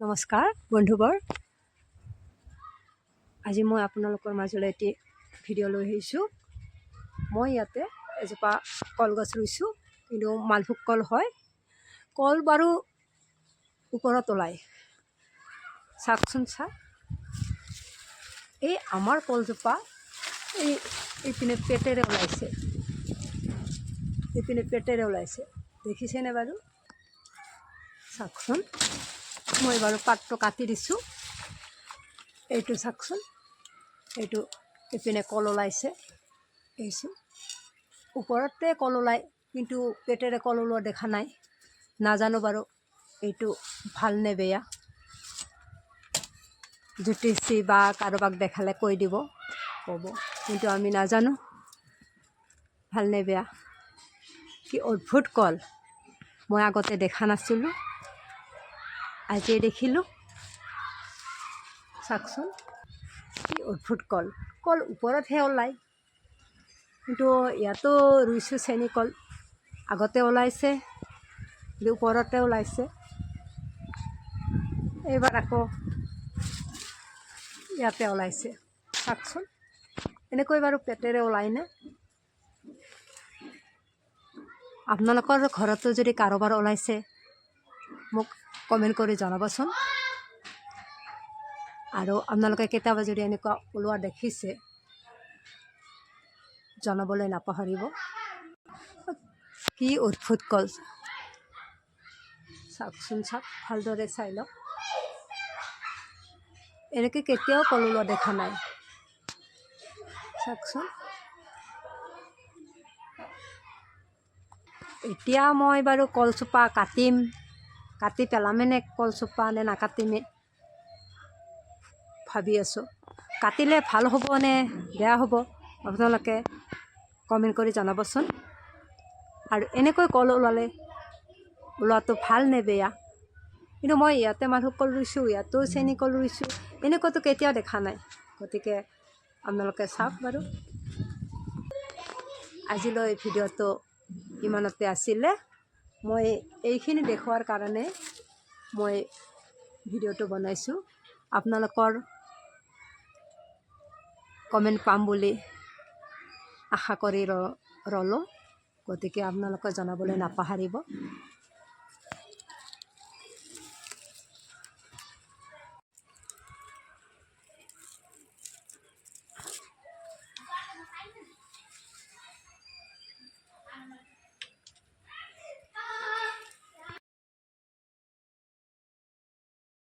নমস্কাৰ, বন্ধুবৰ। আজি মই আপোনালোকৰ মাজলৈ এটি ভিডিঅ' লৈ আহিছোঁ। মই ইয়াতে এজোপা কলগছ ৰুইছোঁ, কিন্তু মালভোগ কল হয়। কল বাৰু ওপৰত ওলায়। চাওকচোন চাওক এই আমাৰ কলজোপা এই এইপিনে পেটেৰে ওলাইছে। এইপিনে পেটেৰে ওলাইছে। দেখিছেনে বাৰু? চাওকচোন। মই বাৰু পাতটো কাটি দিছোঁ। এইটো চাওকচোন। এইটো ইপিনে কল ওলাইছে। এইছো ওপৰতে কল ওলায় কিন্তু পেটেৰে কল ওলোৱা দেখা নাই। নাজানো বাৰু এইটো ভালো নে বেয়া। জুতিছি বা কাৰোবাক দেখালে কৈ দিব, ক'ব। কিন্তু আমি নাজানো ভালো নে বেয়া। কি অদ্ভুত কল। মই আগতে দেখা নাছিলোঁ। আজিয়ে দেখিলোঁ। চাওকচোন কি অদ্ভুত কল। কল ওপৰতহে ওলায় কিন্তু ইয়াতো ৰুইছোঁ চেনি কল। আগতে ওলাইছে ওপৰতে ওলাইছে। এইবাৰ আকৌ ইয়াতে ওলাইছে। চাওকচোন এনেকৈ বাৰু পেটেৰে ওলায়নে আপোনালোকৰ ঘৰতো যদি কাৰোবাৰ ওলাইছে মোক কমেণ্ট কৰি জনাবচোন। আৰু আপোনালোকে কেতিয়াবা যদি এনেকুৱা ওলোৱা দেখিছে, জনাবলৈ নাপাহৰিব। কি অদ্ভুত কল। চাওকচোন চাওক, ভালদৰে চাই লওক। এনেকৈ কেতিয়াও কল ওলোৱা দেখা নাই। চাওকচোন এতিয়া মই বাৰু কলচোপা কাটিম। কাটি পেলামে নে, কলচোপা নে নাকাটিমে ভাবি আছোঁ। কাটিলে ভালো হ'ব নে বেয়া হ'ব, আপোনালোকে কমেণ্ট কৰি জনাবচোন। আৰু এনেকৈ কল ওলালে, ওলোৱাটো ভালো নে বেয়া? কিন্তু মই ইয়াতে মালভোগ কল ৰুইছোঁ ইয়াতো চেনি কল ৰুইছোঁ, এনেকুৱাতো কেতিয়াও দেখা নাই। গতিকে আপোনালোকে চাওক বাৰু। আজিলৈ ভিডিঅ'টো ইমানতে আছিলে। মই এইখিনি দেখুৱাৰ কাৰণে মই ভিডিঅ'টো বনাইছোঁ। আপোনালোকৰ কমেণ্ট পাম বুলি আশা কৰি ৰ, ৰ'লোঁ। গতিকে আপোনালোকে জনাবলৈ নাপাহৰিব।